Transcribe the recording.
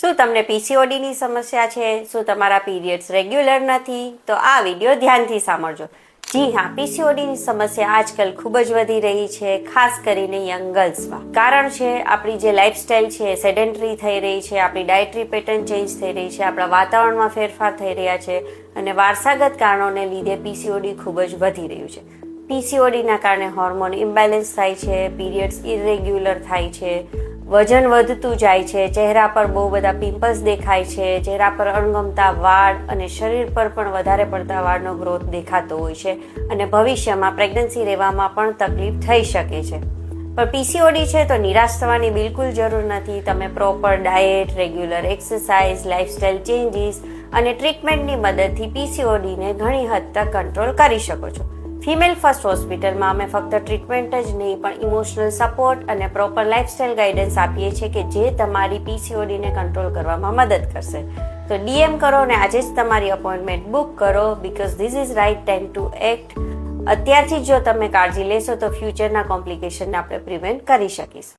શું તમને પીસીઓડીની સમસ્યા છે? શું તમારા પીરિયડ્સ રેગ્યુલર નથી? તો આ વીડિયો ધ્યાનથી સાંભળજો. જી હા પીસીઓડીની સમસ્યા આજકાલ ખૂબ જ વધી રહી છે, ખાસ કરીને યંગ ગર્લ્સમાં કારણ છે, આપણી જે લાઇફસ્ટાઇલ છે સેડેન્ટરી થઈ રહી છે, આપણી ડાયટરી પેટર્ન ચેન્જ થઈ રહી છે, આપણા વાતાવરણમાં ફેરફાર થઈ રહ્યા છે અને વારસાગત કારણોને લીધે પીસીઓડી ખૂબ જ વધી રહ્યું છે. પીસીઓડીના કારણે હોર્મોન ઇમ્બેલેન્સ થાય છે પીરિયડ્સ ઇરેગ્યુલર થાય છે વજન વધતું જાય છે, ચહેરા પર બહુ બધા પિમ્પલ્સ દેખાય છે, ચહેરા પર અણગમતા વાળ અને શરીર પર પણ વધારે પડતા વાળનો ગ્રોથ દેખાતો હોય છે અને ભવિષ્યમાં પ્રેગ્નન્સી રહેવામાં પણ તકલીફ થઈ શકે છે. પણ પીસીઓડી છે તો નિરાશ થવાની બિલકુલ જરૂર નથી. તમે proper diet regular exercise lifestyle changes અને ટ્રીટમેન્ટની મદદથી પીસીઓડીને ઘણી હદ તક કંટ્રોલ કરી શકો છો. ફિમેલ ફર્સ્ટ હોસ્પિટલમાં અમે ફક્ત ટ્રીટમેન્ટ જ નહીં, પણ ઇમોશનલ સપોર્ટ અને પ્રોપર લાઇફસ્ટાઇલ ગાઈડન્સ આપીએ છીએ કે જે તમારી પીસીઓડીને કંટ્રોલ કરવામાં મદદ કરશે. તો ડીએમ કરો અને આજે જ તમારી અપોઇન્ટમેન્ટ બુક કરો because this is right time to act અત્યારથી જો તમે કાળજી લેશો તો ફ્યુચરના કોમ્પ્લિકેશનને આપણે પ્રિવેન્ટ કરી શકીશું.